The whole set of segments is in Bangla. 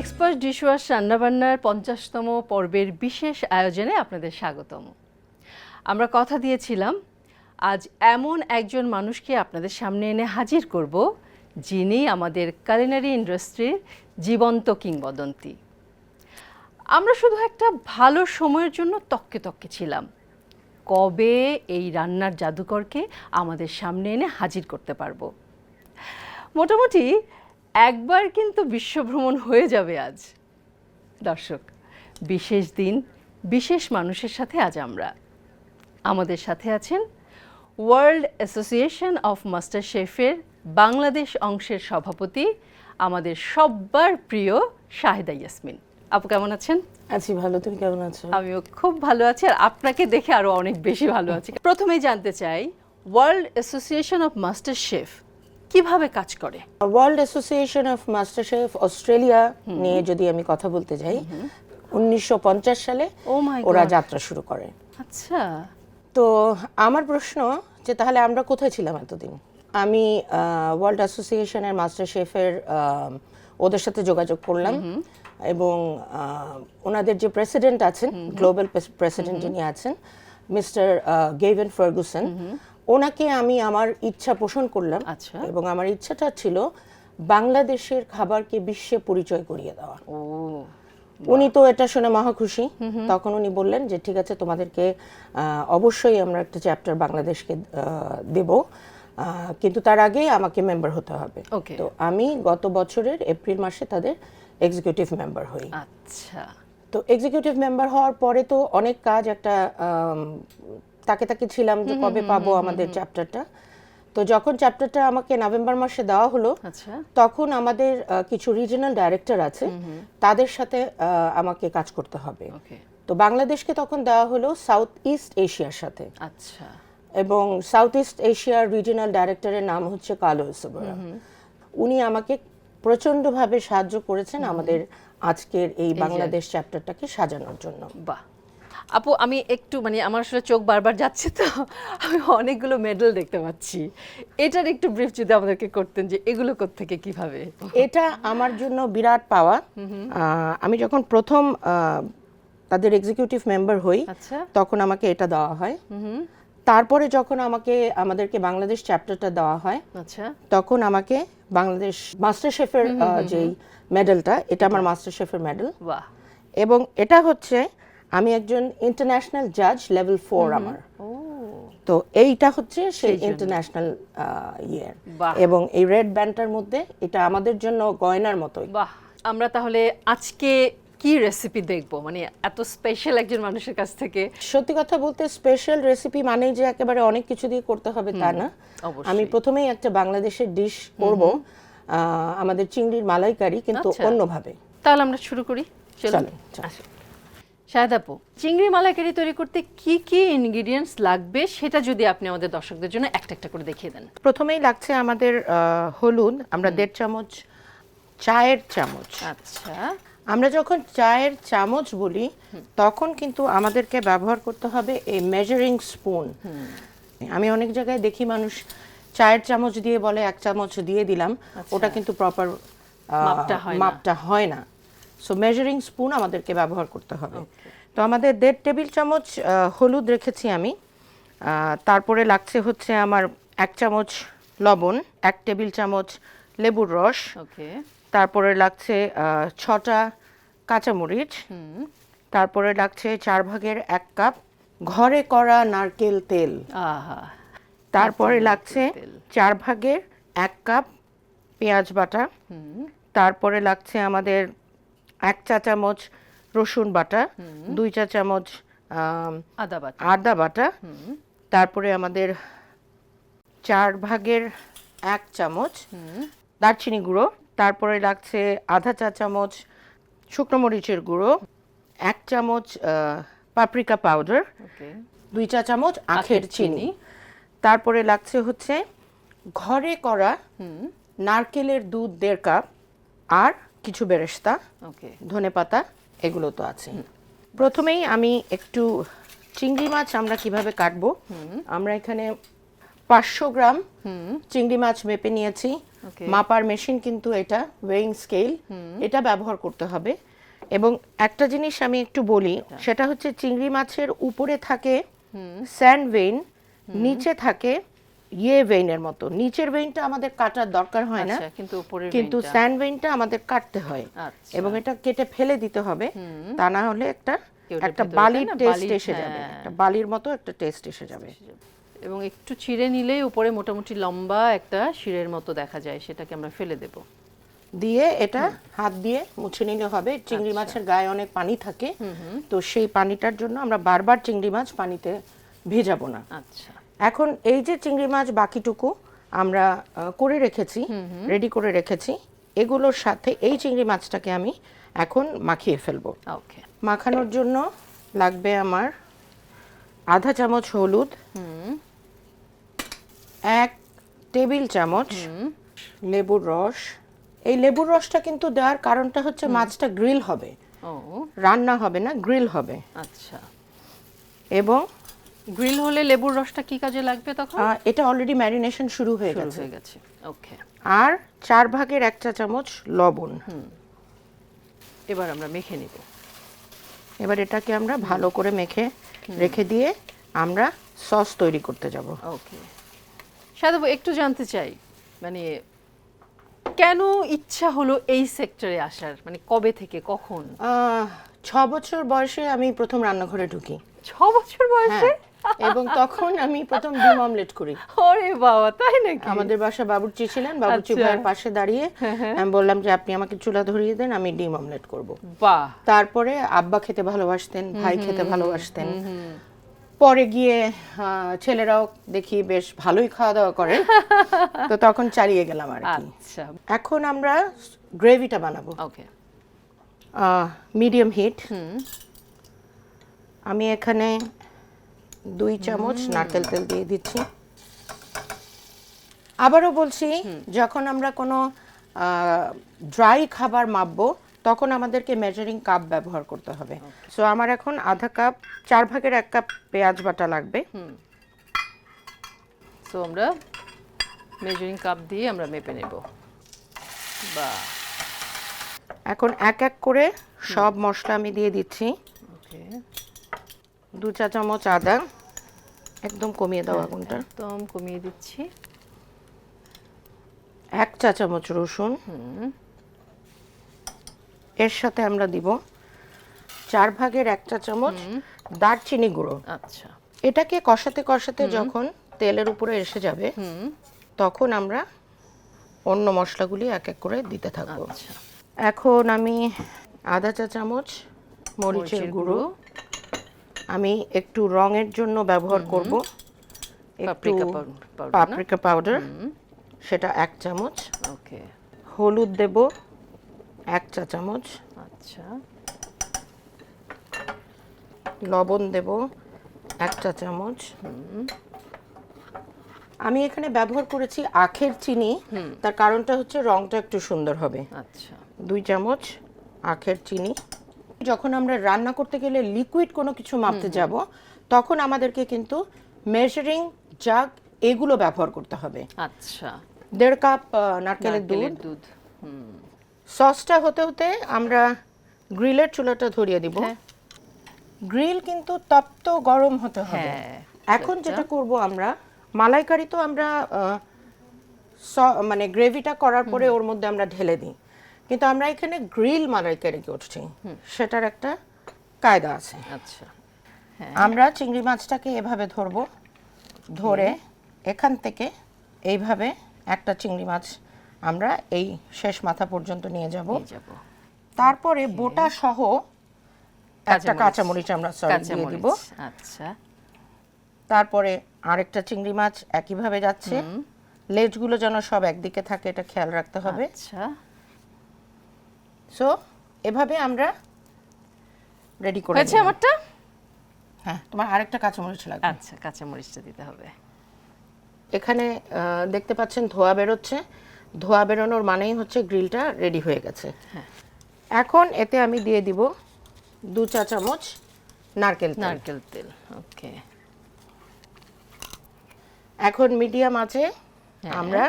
এক্সপার্ট ডিশওয়াশ রান্নাবান্নার পঞ্চাশতম পর্বের বিশেষ আয়োজনে আপনাদের স্বাগতম। আমরা কথা দিয়েছিলাম, আজ এমন একজন মানুষকে আপনাদের সামনে এনে হাজির করব, যিনি আমাদের কালিনারি ইন্ডাস্ট্রির জীবন্ত কিংবদন্তি। আমরা শুধু একটা ভালো সময়ের জন্য তককে তককে ছিলাম। কবে এই রান্নার জাদুকরকে আমাদের সামনে এনে হাজির করতে পারব? মোটামুটি একবার কিন্তু বিশ্বভ্রমণ হয়ে যাবে আজ। দর্শক বিশেষ দিন বিশেষ মানুষের সাথে আজ আমরা। আমাদের সাথে আছেন ওয়ার্ল্ড অ্যাসোসিয়েশন অফ মাস্টার শেফের বাংলাদেশ অংশের সভাপতি আমাদের সব্বার প্রিয় শাহেদা ইয়াসমিন। আপু কেমন আছেন? আছি ভালো তুমি কেমন আছো? আমিও খুব ভালো আছি আর আপনাকে দেখে আরও অনেক বেশি ভালো আছি। প্রথমেই জানতে চাই world association of master chef কীভাবে কাজ করে? World association of master chef Australia নিয়ে যদি আমি কথা বলতে যাই উনিশশো পঞ্চাশ সালে Oh ওরা যাত্রা শুরু করে। আচ্ছা। তো আমার প্রশ্ন যে তাহলে আমরা কোথায় ছিলাম এতদিন? আমি ওয়ার্ল্ড অ্যাসোসিয়েশনের মাস্টার শেফের ওদের সাথে যোগাযোগ করলাম এবং ওনাদের যে প্রেসিডেন্ট আছেন গ্লোবাল প্রেসিডেন্ট যিনি আছেন মিস্টার গেভেন ফার্গুসন ওনাকে আমি আমার ইচ্ছা পোষণ করলাম আচ্ছা। এবং আমার ইচ্ছাটা ছিল বাংলাদেশের খাবারকে বিশ্বে পরিচয় করিয়ে দেওয়া। ও উনি তো এটা শুনে মহা খুশি। তখন উনি বললেন যে ঠিক আছে তোমাদেরকে অবশ্যই আমরা একটা চ্যাপ্টার বাংলাদেশকে দেব কিন্তু তার আগে আমাকে মেম্বার হতে হবে. তো আমি গত বছরের এপ্রিল মাসে তাদের এক্সিকিউটিভ মেম্বার হই। আচ্ছা। তো এক্সিকিউটিভ মেম্বার হওয়ার পরে তো অনেক কাজ একটা তাকে তাকে ছিলাম যে কবে পাবো আমাদের চ্যাপ্টারটা তো যখন চ্যাপ্টারটা আমাকে নভেম্বর মাসে দেওয়া হলো আচ্ছা। তখন আমাদের কিছু রিজিনাল ডাইরেক্টর আছে তাদের সাথে আমাকে কাজ করতে হবে। তো বাংলাদেশকে তখন দেওয়া হলো সাউথ ইস্ট এশিয়ার সাথে। আচ্ছা। এবং সাউথ ইস্ট এশিয়ার রিজিনাল ডাইরেক্টরের নাম হচ্ছে কালো ইসবরা। উনি আমাকে প্রচন্ডভাবে সাহায্য করেছেন আমাদের আজকের এই বাংলাদেশ চ্যাপ্টারটাকে সাজানোর জন্য। বাহ! আপু আমি একটু মানে আমার আসলে চোখ বারবার যাচ্ছে তো আমি অনেকগুলো মেডেল দেখতে পাচ্ছি। এটার একটু ব্রিফ যদি আমাদেরকে করতেন যে এগুলো থেকে কীভাবে? এটা আমার জন্য বিরাট পাওয়া। আমি যখন প্রথম তাদের এক্সিকিউটিভ মেম্বার হই আচ্ছা। তখন আমাকে এটা দেওয়া হয়। তারপরে যখন আমাকে আমাদেরকে বাংলাদেশ চ্যাপ্টারটা দেওয়া হয় আচ্ছা। তখন আমাকে বাংলাদেশ মাস্টার শেফের যেই মেডেলটা এটা আমার মাস্টার শেফের মেডেল এবং এটা হচ্ছে আমি একজন ইন্টারন্যাশনাল জাজ লেভেল ফোর আমার। তো এইটা হচ্ছে সেই ইন্টারন্যাশনাল ইয়ের। এবং এই রেড ব্যান্ডটার মধ্যে এটা আমাদের জন্য গয়নার মতোই। বাহ আমরা তাহলে আজকে কি রেসিপি দেখব? মানে এত স্পেশাল একজন মানুষের কাছ থেকে। সত্যি কথা বলতে স্পেশাল রেসিপি মানেই যে একেবারে অনেক কিছু দিয়ে করতে হবে তা না। আমি প্রথমেই একটা বাংলাদেশের ডিশ করব। আমাদের চিংড়ির মালাইকারি কিন্তু আচ্ছা। অন্যভাবে। তাহলে আমরা শুরু করি। চলুন। চলেন, চলেন। আসুন। শাহেদ আপু চিংড়ি মালাইকারি তৈরি করতে কি কি ইনগ্রিডিয়েন্টস লাগবে সেটা যদি আপনি আমাদের দর্শকদের জন্য একটা একটা করে দেখিয়ে দেন। প্রথমেই লাগছে আমাদের হলুদ আমরা দেড় চামচ চায়ের চামচ। আচ্ছা। আমরা যখন চায়ের চামচ বলি তখন কিন্তু আমাদেরকে ব্যবহার করতে হবে এই মেজারিং স্পুন আমি অনেক জায়গায় দেখি মানুষ চায়ের চামচ দিয়ে বলে এক চামচ দিয়ে দিলাম ওটা কিন্তু প্রপার মাপটা হয় না। সো মেজারিং স্পুন আমাদেরকে ব্যবহার করতে হবে। তো আমাদের দেড় টেবিল চামচ হলুদ রেখেছি আমি। তারপরে লাগছে হচ্ছে আমার এক চামচ লবণ এক টেবিল চামচ লেবুর রস। ওকে তারপরে লাগছে ছটা কাঁচামরিচ। তারপরে লাগছে চার ভাগের এক কাপ ঘরে করা নারকেল তেল। তারপরে লাগছে চার ভাগের এক কাপ পেঁয়াজ বাটা। তারপরে লাগছে আমাদের এক চা চামচ রসুন বাটা দুই চা চামচ আদা বাটা। আদা বাটা। তারপরে আমাদের চার ভাগের এক চামচ দারচিনি গুঁড়ো। তারপরে লাগছে আধা চা চামচ শুকনো মরিচের গুঁড়ো। এক চামচ পাপরিকা পাউডার। দুই চা চামচ আখের চিনি। তারপরে লাগছে হচ্ছে ঘরে করা নারকেলের দুধ দেড় কাপ। আর কিছু বেরেস্তা ওকে ধনেপাতা এগুলো তো আছে। প্রথমেই আমি একটু চিংড়ি মাছ আমরা কীভাবে কাটবো আমরা এখানে পাঁচশো গ্রাম চিংড়ি মাছ মেপে নিয়েছি। মাপার মেশিন কিন্তু এটা ওয়েইং স্কেল এটা ব্যবহার করতে হবে। এবং একটা জিনিস আমি একটু বলি সেটা হচ্ছে চিংড়ি মাছের উপরে থাকে স্যান্ড ভেইন নিচে থাকে ইয়ে ভেইনের মতো। নিচের ভেইনটা আমাদের কাটার দরকার হয় না আচ্ছা কিন্তু উপরের কিন্তু স্যান্ড ভেইনটা আমাদের কাটতে হয়। আচ্ছা। এবং এটা কেটে ফেলে দিতে হবে তা না হলে একটা একটা বালির টেস্ট এসে যাবে হ্যাঁ। একটা বালির মতো একটা টেস্ট এসে যাবে। এবং একটু ছিঁড়ে নিলেই উপরে মোটামুটি লম্বা একটা শিরের মতো দেখা যায় সেটাকে আমরা ফেলে দেব। দিয়ে এটা হাত দিয়ে মুছে নিলে হবে। চিংড়ি আচ্ছা। মাছের গায়ে অনেক পানি থাকে। তো সেই পানিটার জন্য আমরা বারবার চিংড়ি মাছ পানিতে ভেজাবো না। আচ্ছা। এখন এই যে চিংড়ি মাছ বাকিটুকু আমরা করে রেখেছি রেডি করে রেখেছি এগুলোর সাথে এই চিংড়ি মাছটাকে আমি এখন মাখিয়ে ফেলব। ওকে মাখানোর জন্য লাগবে আমার আধা চামচ হলুদ এক টেবিল চামচ লেবুর রস। এই লেবুর রসটা কিন্তু দেওয়ার কারণটা হচ্ছে মাছটা গ্রিল হবে। রান্না হবে না গ্রিল হবে। আচ্ছা। এবং গ্রিল হলে লেবুর রসটা কি কাজে লাগবে তখন? এটা অলরেডি ম্যারিনেশন শুরু হয়ে গেছে। হয়ে গেছে ওকে আর চার ভাগের এক চা চামচ লবণ। এবার আমরা মেখে নিব। এবার এটাকে আমরা ভালো করে মেখে রেখে দিয়ে আমরা সস তৈরি করতে যাব। ওকে সাধু একটু জানতে চাই মানে কেন ইচ্ছা হলো এই সেক্টরে আসার? মানে কবে থেকে কখন? ছ বছর বয়সে আমি প্রথম রান্নাঘরে ঢুকি। ছ বছর বয়সে? হ্যাঁ। এবং তখন আমি প্রথম ডিম অমলেট করি। ওরে বাবা তাই নাকি? আমাদের বাসা বাবুর্চি ছিলেন বাবুর্চি আচ্ছা। ভাইয়ের পাশে দাঁড়িয়ে আমি বললাম যে আপনি আমাকে চুলা ধরিয়ে দেন আমি ডিম অমলেট করব। বাহ। তারপরে আব্বা খেতে ভালোবাসতেন ভাই খেতে ভালোবাসতেন। পরে গিয়ে ছেলেরাও দেখি বেশ ভালোই খাওয়া দাওয়া করে। তো তখন চালিয়ে গেলাম আর কি। আচ্ছা। এখন আমরা গ্রেভিটা বানাবো। ওকে। Medium heat. আমি এখানে দুই চামচ নারকেল তেল দিয়ে দিচ্ছি। আবারও বলছি যখন আমরা কোনো ড্রাই খাবার মাপবো তখন আমাদেরকে মেজারিং কাপ ব্যবহার করতে হবে। সো আমার এখন আধা কাপ চার ভাগের এক কাপ পেঁয়াজ বাটা লাগবে। সো আমরা মেজারিং কাপ দিয়ে আমরা মেপে নেব। বা এখন এক এক করে সব মশলা আমি দিয়ে দিচ্ছি। ওকে দু চা চামচ আদা। একদম কমিয়ে দাও আগুনটা। একদম কমিয়ে দিচ্ছি। এক চা চামচ রসুন। এর সাথে আমরা দিব চার ভাগের এক চা চামচ দারচিনি গুঁড়ো। আচ্ছা। এটাকে কষাতে কষাতে যখন তেলের উপরে এসে যাবে তখন আমরা অন্য মশলাগুলি এক এক করে দিতে থাকব। আচ্ছা। এখন আমি আধা চা চামচ মরিচের গুঁড়ো। আমি একটু রঙের জন্য ব্যবহার করব। একটু পাপরিকা পাউডার পাপরিকা পাউডার। সেটা এক চামচ। ওকে। হলুদ দেব এক চা চামচ। আচ্ছা। লবণ দেব এক চা চামচ। আমি এখানে ব্যবহার করেছি আখের চিনি। তার কারণটা হচ্ছে রংটা একটু সুন্দর হবে। আচ্ছা। দুই চামচ আখের চিনি। যখন আমরা রান্না করতে গেলে লিকুইড কোনো কিছু মাপতে যাব তখন আমাদেরকে কিন্তু মেজারিং জাগ এগুলো ব্যবহার করতে হবে। আচ্ছা। দেড় কাপ নারকেলের দুধ। সসটা হতে হতে আমরা গ্রিলের চুলাটা ধরিয়ে দিব। হ্যাঁ। গ্রিল কিন্তু তপ্ত গরম হতে হবে। হ্যাঁ এখন যেটা করব আমরা মালাইকারি তো আমরা মানে গ্রেভিটা করার পরে ওর মধ্যে আমরা ঢেলে দিই। কিন্তু আমরা এখানে গ্রিল মালাইকারি করছি সেটার একটা কায়দা আছে। আচ্ছা। হ্যাঁ। আমরা চিংড়ি মাছটাকে এভাবে ধরবো ধরে এখান থেকে এইভাবে একটা চিংড়ি মাছ আমরা এই শেষ মাথা পর্যন্ত নিয়ে যাব। তারপরে বোটা সহ একটা কাঁচামরিচ। আমরা সরি দিয়ে দিব। আচ্ছা। তারপরে আরেকটা চিংড়ি মাছ একইভাবে যাচ্ছে। লেজগুলো যেন সব একদিকে থাকে এটা খেয়াল রাখতে হবে। আচ্ছা। সো এভাবে আমরা রেডি করে হয়েছে আমারটা? হ্যাঁ তোমার আরেকটা কাঁচামরিচ লাগবে। আচ্ছা কাঁচামরিচটা দিতে হবে। এখানে দেখতে পাচ্ছেন ধোয়া বেরোচ্ছে। ধোয়া বেরোনোর মানেই হচ্ছে গ্রিলটা রেডি হয়ে গেছে। হ্যাঁ। এখন এতে আমি দিয়ে দিব দু চা চামচ নারকেল তেল। নারকেল তেল ওকে। এখন মিডিয়াম আছে। হ্যাঁ। আমরা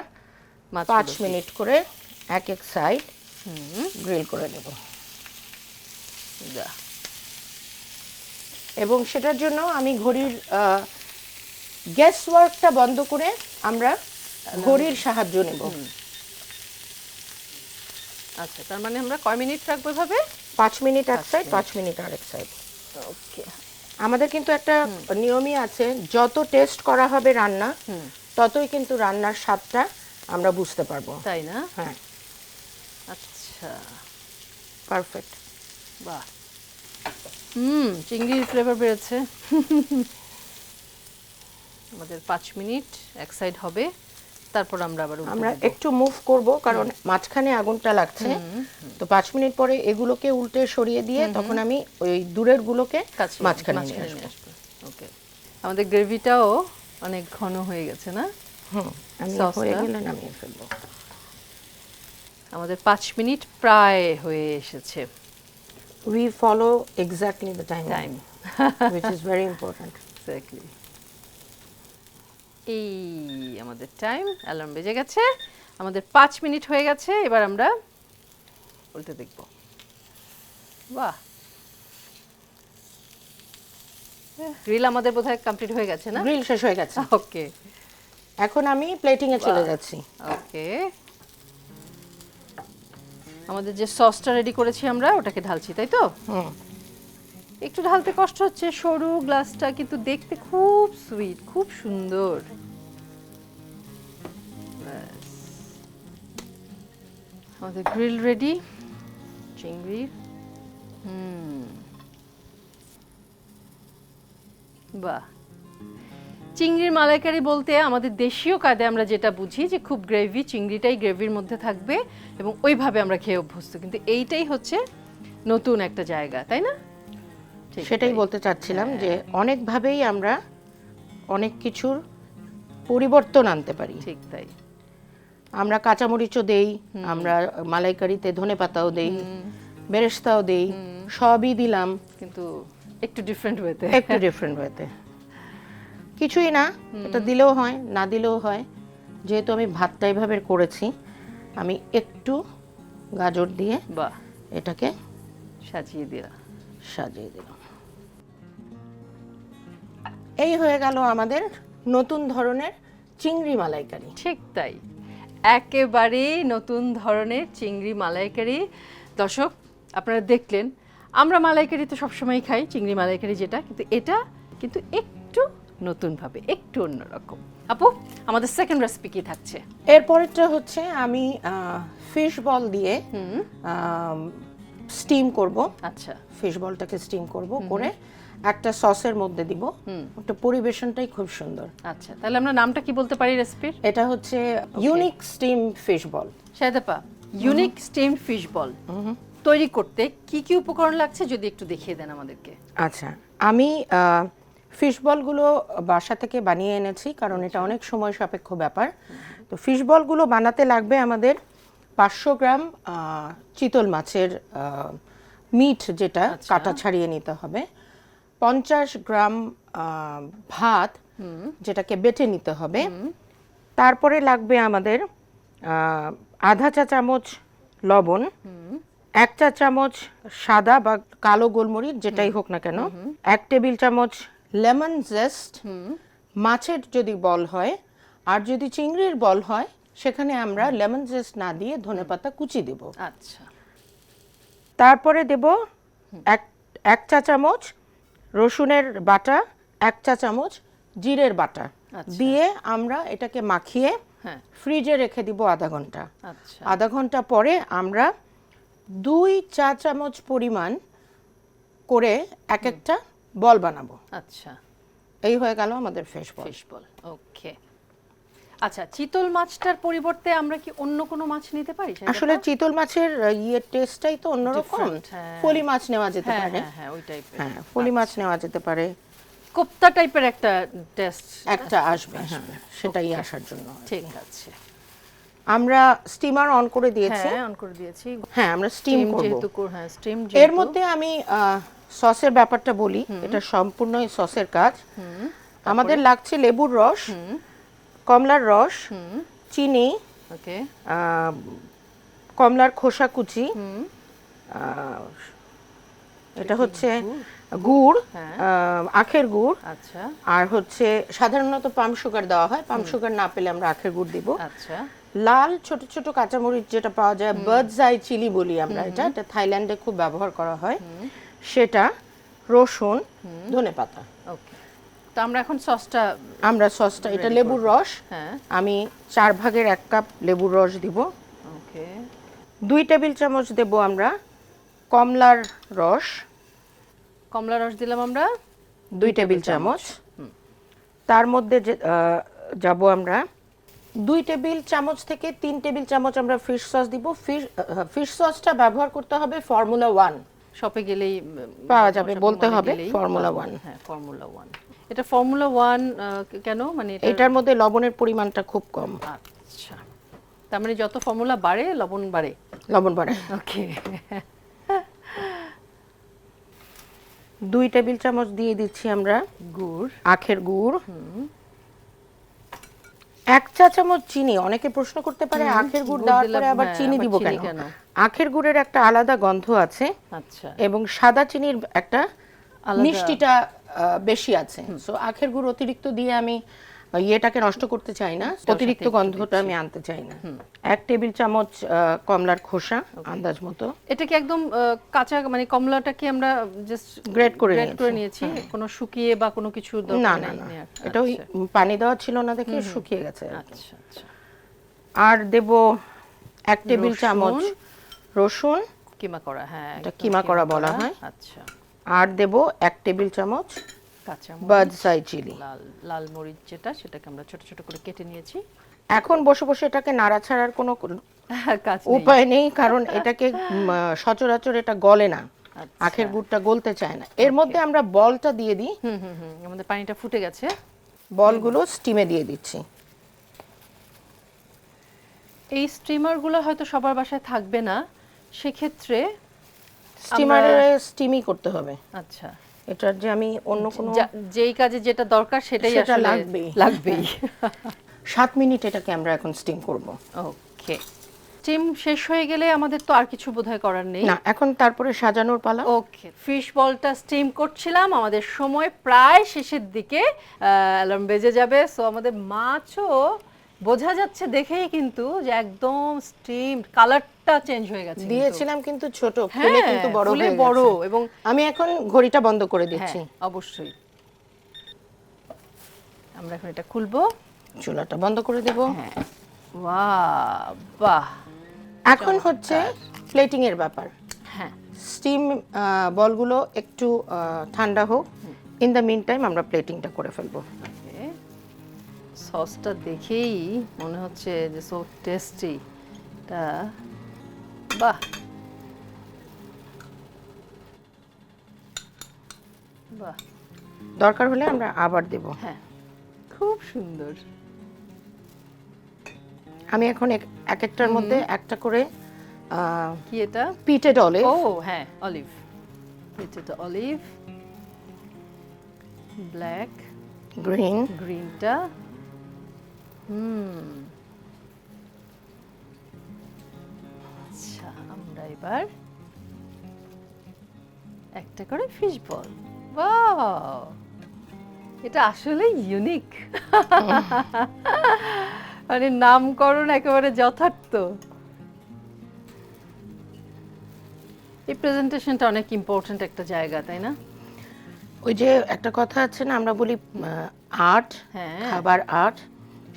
পাঁচ মিনিট করে এক এক সাইড গ্রিল করে নেব। যা। এবং সেটার জন্য আমি ঘড়ির গ্যাস ওয়ার্কটা বন্ধ করে আমরা ঘড়ির সাহায্য নেব। আচ্ছা তার মানে আমরা কয় মিনিট রাখব এভাবে? পাঁচ মিনিট এক সাইড পাঁচ মিনিট। আরেক সাইড ওকে। আমাদের কিন্তু একটা নিয়মই আছে যত টেস্ট করা হবে রান্না ততই কিন্তু রান্নার স্বাদটা আমরা বুঝতে পারব। তাই না? হ্যাঁ। আচ্ছা পারফেক্ট বাহ। হুম চিংড়ির ফ্লেভার বেড়েছে। আমাদের পাঁচ মিনিট এক সাইড হবে তারপর আমরা আবার আমরা একটু মুভ করব কারণ মাঝখানে আগুনটা লাগছে। তো পাঁচ মিনিট পরে এগুলোকে উল্টে সরিয়ে দিয়ে তখন আমি ওই দূরের গুলোকে মাঝখানে নিয়ে আসব। ওকে আমাদের গ্রেভিটাও অনেক ঘন হয়ে গেছে না? হুম আমি হয়ে গেলে নামিয়ে ফেলব। আমাদের পাঁচ মিনিট প্রায় হয়ে এসেছে। We follow exactly the time time which is very important. Exactly এই আমাদের টাইম অ্যালার্ম বেজে গেছে। আমাদের পাঁচ মিনিট হয়ে গেছে এবার আমরা উল্টে দেখব। বাহ। গ্রিল আমাদের বোধহয় কমপ্লিট হয়ে গেছে না? গ্রিল শেষ হয়ে গেছে। ওকে এখন আমি প্লেটিং এ চলে। যাচ্ছি। ওকে আমাদের যে সসটা রেডি করেছি আমরা ওটাকে ঢালছি তাই তো? হুম। একটু ঢালতে কষ্ট হচ্ছে সরু গ্লাসটা কিন্তু দেখতে খুব সুইট খুব সুন্দর। আমাদের গ্রিল রেডি চিংড়ি হুম। বাহ। চিংড়ির মালাইকারি বলতে আমাদের দেশীয় কায়দে আমরা যেটা বুঝি যে খুব গ্রেভি চিংড়িটাই গ্রেভির মধ্যে থাকবে এবং ওইভাবে আমরা খেয়ে অভ্যস্ত। কিন্তু এইটাই হচ্ছে নতুন একটা জায়গা তাই না? সেটাই বলতে চাচ্ছিলাম যে অনেকভাবেই আমরা অনেক কিছুর পরিবর্তন আনতে পারি। ঠিক তাই। আমরা কাঁচামরিচও দেই আমরা মালাইকারিতে ধনে পাতাও দেই বেরেস্তাও দেই সবই দিলাম। কিন্তু একটু ডিফারেন্ট ওয়েতে একটু ডিফারেন্ট ওয়েতে কিছুই না এটা দিলেও হয় না দিলেও হয়। যেহেতু আমি ভাতটা এইভাবে করেছি আমি একটু গাজর দিয়ে বা এটাকে সাজিয়ে দিলা সাজিয়ে দিলাম। এই হয়ে গেল আমাদের নতুন ধরনের চিংড়ি মালাইকারি। ঠিক তাই। একেবারেই নতুন ধরনের চিংড়ি মালাইকারি। দর্শক আপনারা দেখলেন আমরা মালাইকারি তো সবসময় খাই চিংড়ি মালাইকারি যেটা কিন্তু এটা কিন্তু একটু নতুনভাবে একটু অন্যরকম। আপু আমাদের সেকেন্ড রেসিপি কি থাকছে? এরপরেরটা হচ্ছে আমি ফিশ বল দিয়ে স্টিম করব। আচ্ছা। ফিশ বলটাকে স্টিম করব করে একটা সসের মধ্যে দিব। ওটা পরিবেশনটাই খুব সুন্দর। আচ্ছা তাহলে আমরা নামটা কি বলতে পারি রেসিপির এটা হচ্ছে ইউনিক স্টিম ফিশ বল শায়দাপা ইউনিক স্টিম ফিশ বল তৈরি করতে কি কি উপকরণ লাগছে যদি একটু দেখিয়ে দেন আমাদেরকে? আচ্ছা আমি ফিশ বলগুলো বাসা থেকে বানিয়ে এনেছি কারণ এটা অনেক সময় সাপেক্ষ ব্যাপার। তো ফিশবলগুলো বানাতে লাগবে আমাদের পাঁচশো গ্রাম চিতল মাছের মিট যেটা কাটা ছাড়িয়ে নিতে হবে। পঞ্চাশ গ্রাম ভাত যেটাকে বেটে নিতে হবে। তারপরে লাগবে আমাদের আধা চা চামচ লবণ এক চা চামচ সাদা বা কালো গোলমরিচ যেটাই হোক না কেন এক টেবিল চামচ লেমন জেস্ট মাছের যদি বল হয় আর যদি চিংড়ির বল হয় সেখানে আমরা লেমন জেস্ট না দিয়ে ধনেপাতা কুচি দেব। আচ্ছা। তারপরে দেব এক এক চা চামচ রসুনের বাটা এক চা চামচ জিরের বাটা। আচ্ছা। দিয়ে আমরা এটাকে মাখিয়ে হ্যাঁ। ফ্রিজে রেখে দিব আধা ঘণ্টা। আচ্ছা। আধা ঘণ্টা পরে আমরা দুই চা চামচ পরিমাণ করে এক একটা বল বানাবো। আচ্ছা। এই হয়ে গেল আমাদের ফিশ বল ফিশ বল ওকে আচ্ছা চিতল মাছটার পরিবর্তে আমরা কি অন্য কোনো মাছ নিতে পারি আসলে চিতল মাছের ইয়ের টেস্টটাই তো অন্যরকম। হ্যাঁ। ফলি মাছ নেওয়া যেতে হ্যাঁ পারে। হ্যাঁ হ্যাঁ ওই টাইপের হ্যাঁ ফলি মাছ নেওয়া যেতে পারে। কোপ্তা টাইপের একটা টেস্ট একটা আসবে হ্যাঁ সেটাই আসার জন্য। ঠিক আছে। আমরা স্টিমার অন করে দিয়েছি। হ্যাঁ অন করে দিয়েছি। হ্যাঁ আমরা স্টিম করব। যেহেতু হ্যাঁ স্টিম এর মধ্যে আমি সসের ব্যাপারটা বলি এটা সম্পূর্ণই সসের কাজ। আমাদের লাগছে লেবুর রস কমলার রস চিনি ওকে। কমলার খোসা কুচি এটা হচ্ছে গুড়? হ্যাঁ। আখের গুড়। আচ্ছা। আর হচ্ছে সাধারণত পাম সুগার দেওয়া হয় পাম সুগার না পেলে আমরা আখের গুড় দিব। আচ্ছা। লাল ছোট ছোট কাঁচামরিচ যেটা পাওয়া যায় বার্ডস আই চিলি বলি আমরা এটা এটা থাইল্যান্ডে খুব ব্যবহার করা হয়। সেটা রসুন ধনেপাতা ওকে তো আমরা এখন সসটা আমরা সসটা এটা লেবুর রস। হ্যাঁ। আমি চার ভাগের এক কাপ লেবুর রস দিব। ওকে দুই টেবিল চামচ দেব আমরা কমলার রস। কমলা রস দিলাম আমরা? দুই টেবিল চামচ। তার মধ্যে যাব আমরা। দুই টেবিল চামচ থেকে তিন টেবিল চামচ আমরা ফিশ সস দিব। ফিশ ফিশ সসটা ব্যবহার করতে হবে ফর্মুলা ওয়ান। শপে গেলেই পাওয়া যাবে, বলতে হবে One। যাবে। হ্যাঁ ফর্মুলা ওয়ান এটা ফর্মুলা ওয়ান কেন? মানে এটা এটার মধ্যে লবণের পরিমাণটা খুব কম। আচ্ছা। তার মানে যত ফর্মুলা বাড়ে লবণ বাড়ে। লবণ বাড়ে। ওকে দুই টেবিল চামচ দিয়ে দিচ্ছি আমরা গুড়। আখের গুড়। এক চা চামচ চিনি অনেকে প্রশ্ন করতে পারে আখের গুড় দেওয়ার পরে আবার হ্যাঁ, চিনি দিব কেন? আখের গুড়ের একটা আলাদা গন্ধ আছে আচ্ছা। এবং সাদা চিনির একটা মিষ্টিটা বেশি আছে। সো আখের গুড় অতিরিক্ত দিয়ে আমি ইয়েটাকে নষ্ট করতে চাই না। অতিরিক্ত গন্ধটা আমি আনতে চাই না। এক টেবিল চামচ কমলার খোসা আন্দাজ মতো। এটা কি একদম কাঁচা মানে কমলাটা কি আমরা জাস্ট করে গ্রেট করে নিয়েছি। নিয়েছি কোনো শুকিয়ে বা কোনো কিছু না না না। এটা ওই পানি দেওয়া ছিল না দেখে শুকিয়ে গেছে আচ্ছা আচ্ছা। আর দেব এক টেবিল চামচ রসুন। কিমা করা হ্যাঁ এটা কিমা করা বলা হয়। আচ্ছা। আর দেব এক টেবিল চামচ আই চিলি। লাল লাল মরিচ যেটা সেটাকে আমরা ছোট ছোট করে কেটে নিয়েছি। এখন বসে বসে এটাকে নাড়াছাড়ার কোনো কাজ নেই। উপায় নেই কারণ এটাকে সচরাচর এটা গলে না। আচ্ছা। আখের গুড়টা গলতে চায় না। এর মধ্যে আমরা বলটা দিয়ে দিই। হুম হুম হুম আমাদের পানিটা ফুটে গেছে। বলগুলো স্টিমে দিয়ে দিচ্ছি। এই স্টিমারগুলো হয়তো সবার বাসায় থাকবে না। সেক্ষেত্রে স্টিমারে স্টিমই করতে হবে। আচ্ছা। এটার যে আমি অন্য কোনো যেই কাজে যেটা দরকার সেটাই আসলে লাগবেই। লাগবেই। সাত মিনিট এটাকে আমরা এখন স্টিম করব। ওকে। স্টিম শেষ হয়ে গেলে আমাদের তো আর কিছু বোধহয় করার নেই। না এখন তারপরে সাজানোর পালা। ওকে ফিশ বলটা স্টিম করছিলাম আমাদের সময় প্রায় শেষের দিকে অ্যালার্ম বেজে যাবে। সো আমাদের মাছও বোঝা যাচ্ছে দেখেই কিন্তু যে একদম স্টিম কালারটা চেঞ্জ হয়ে গেছে দিয়েছিলাম কিন্তু ছোট ফুলে হ্যাঁ কিন্তু বড় হয়ে বড় এবং আমি এখন ঘড়িটা বন্ধ করে হ্যাঁ দিচ্ছি। অবশ্যই। আমরা এখন এটা খুলবো। চুলাটা বন্ধ করে দেব। হ্যাঁ বাহ এখন হচ্ছে প্লেটিং এর ব্যাপার। হ্যাঁ। স্টিম বলগুলো একটু ঠান্ডা হোক। ইন দ্য মিন টাইম আমরা প্লেটিংটা করে ফেলব। সসটা দেখেই মনে হচ্ছে যে সো টেস্টি টা বাহ। বাহ। দরকার হলে আমরা আবার দেব। হ্যাঁ। খুব সুন্দর। আমি এখন এক এক একটার মধ্যে একটা করে কি এটা? পিটেড অলিভ ও হ্যাঁ অলিভ। এটা অলিভ। ব্ল্যাক। গ্রিন। গ্রিনটা। হুম। এবার একটা করে ফিশ বল এটা আসলে ইউনিক মানে নামকরণ একেবারে যথার্থ। এই প্রেজেন্টেশনটা অনেক ইম্পর্ট্যান্ট একটা জায়গা তাই না? ওই যে একটা কথা আছে না আমরা বলি আর্ট হ্যাঁ। খাবার আর্ট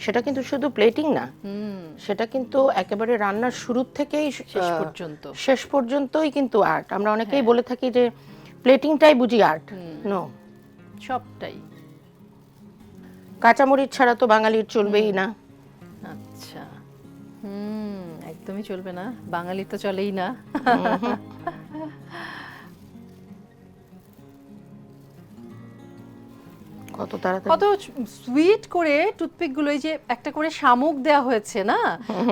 সেটা কিন্তু শুধু প্লেটিং না হুম। সেটা কিন্তু একেবারে রান্নার শুরু থেকেই শেষ পর্যন্ত। শেষ পর্যন্তই কিন্তু আর্ট আমরা হ্যাঁ। অনেকেই বলে থাকি যে প্লেটিংটাই বুঝি আর্ট নো সবটাই। কাঁচামরিচ ছাড়া তো বাঙালির চলবেই না। আচ্ছা। হুম একদমই চলবে না। বাঙালি তো চলেই না। কত তাড়াতাড়ি। কত সুইট করে টুথপিকগুলো এই যে একটা করে শামুক দেয়া হয়েছে না?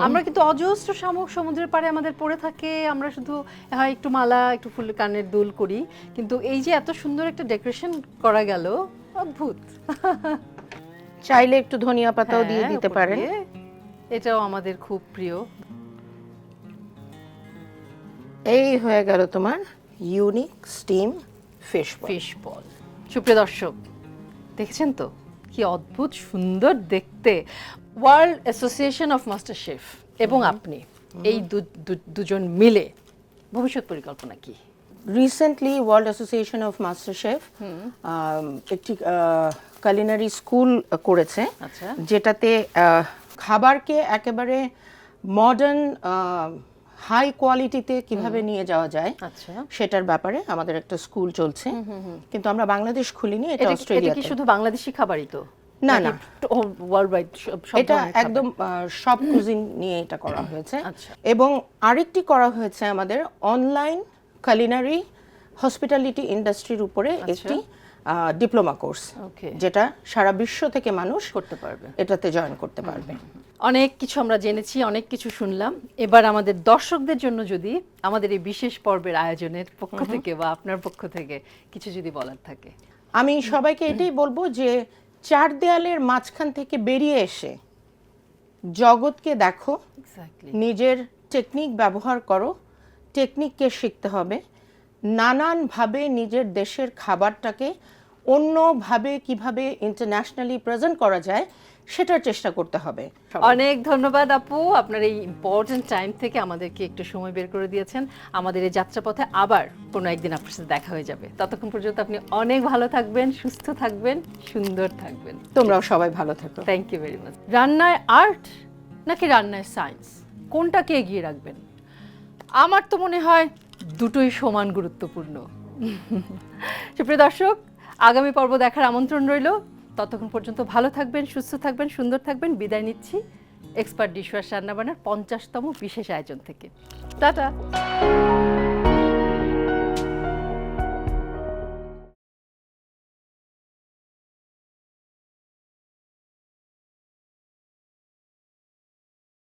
আমরা কিন্তু অজস্র শামুক সমুদ্রের পাড়ে আমাদের পড়ে থাকে আমরা শুধু হয় একটু মালা একটু ফুল কানের দুল করি কিন্তু এই যে এত সুন্দর একটা ডেকোরেশন করা গেল অদ্ভুত। চাইলে একটু ধনিয়া পাতাও দিয়ে হ্যাঁ, দিতে পারেন। এটাও আমাদের খুব প্রিয়। এই হয়ে গেল তোমার unique steam fish fish ball সুপ্রিয় দর্শক দেখেছেন তো? কি অদ্ভুত সুন্দর দেখতে। World association of master chef এবং আপনি এই দুজন মিলে ভবিষ্যৎ পরিকল্পনা কি? Recently world association of master chef একটি কালিনারি স্কুল করেছে আচ্ছা। যেটাতে খাবারকে একেবারে মডার্ন হাই কোয়ালিটিতে কীভাবে নিয়ে যাওয়া যায় আচ্ছা। সেটার ব্যাপারে আমাদের একটা স্কুল চলছে। কিন্তু আমরা বাংলাদেশ খুলিনি এটা এটা কি- এটা কি অস্ট্রেলিয়াতে শুধু বাংলাদেশি খাবারই তো? না, না। ওয়ার্ল্ড ওয়াইড এটা একদম সব কুজিন নিয়ে এটা করা হয়েছে। আচ্ছা। এবং আরেকটি করা হয়েছে আমাদের অনলাইন কালিনারি হসপিটালিটি ইন্ডাস্ট্রির উপরে আচ্ছা। একটি ডিপ্লোমা কোর্স. যেটা সারা বিশ্ব থেকে মানুষ করতে পারবে। এটাতে জয়েন করতে পারবে। অনেক কিছু আমরা জেনেছি অনেক কিছু শুনলাম। এবার আমাদের দর্শকদের জন্য যদি আমাদের এই বিশেষ পর্বের আয়োজনের পক্ষ থেকে বা আপনার পক্ষ থেকে কিছু যদি বলার থাকে। আমি সবাইকে এটাই বলব যে চার দেয়ালের মাঝখান থেকে বেরিয়ে এসে জগৎকে দেখো নিজের টেকনিক ব্যবহার করো টেকনিককে শিখতে হবে নানানভাবে নিজের দেশের খাবারটাকে অন্যভাবে কীভাবে ইন্টারন্যাশনালি প্রেজেন্ট করা যায় সেটার চেষ্টা করতে হবে। অনেক ধন্যবাদ আপু। আপনার এই ইম্পর্টেন্ট টাইম থেকে আমাদেরকে একটু সময় বের করে দিয়েছেন। আমাদের এই যাত্রাপথে আবার কোনো একদিন আপনার সাথে দেখা হয়ে যাবে। ততক্ষণ পর্যন্ত আপনি অনেক ভালো থাকবেন সুস্থ থাকবেন সুন্দর থাকবেন। তোমরাও সবাই ভালো থাকো। থ্যাংক ইউ ভেরি মাচ রান্নায় আর্ট নাকি রান্নায় সায়েন্স কোনটাকে এগিয়ে রাখবেন? আমার তো মনে হয় দুটোই সমান গুরুত্বপূর্ণ। সুপ্রিয় দর্শক, আগামী পর্ব দেখার আমন্ত্রণ রইল। ততক্ষণ পর্যন্ত ভালো থাকবেন, সুস্থ থাকবেন, সুন্দর থাকবেন। বিদায় নিচ্ছি এক্সপার্ট ডিশওয়াশ রান্নাবান্নার পঞ্চাশতম বিশেষ আয়োজন থেকে। টাটা!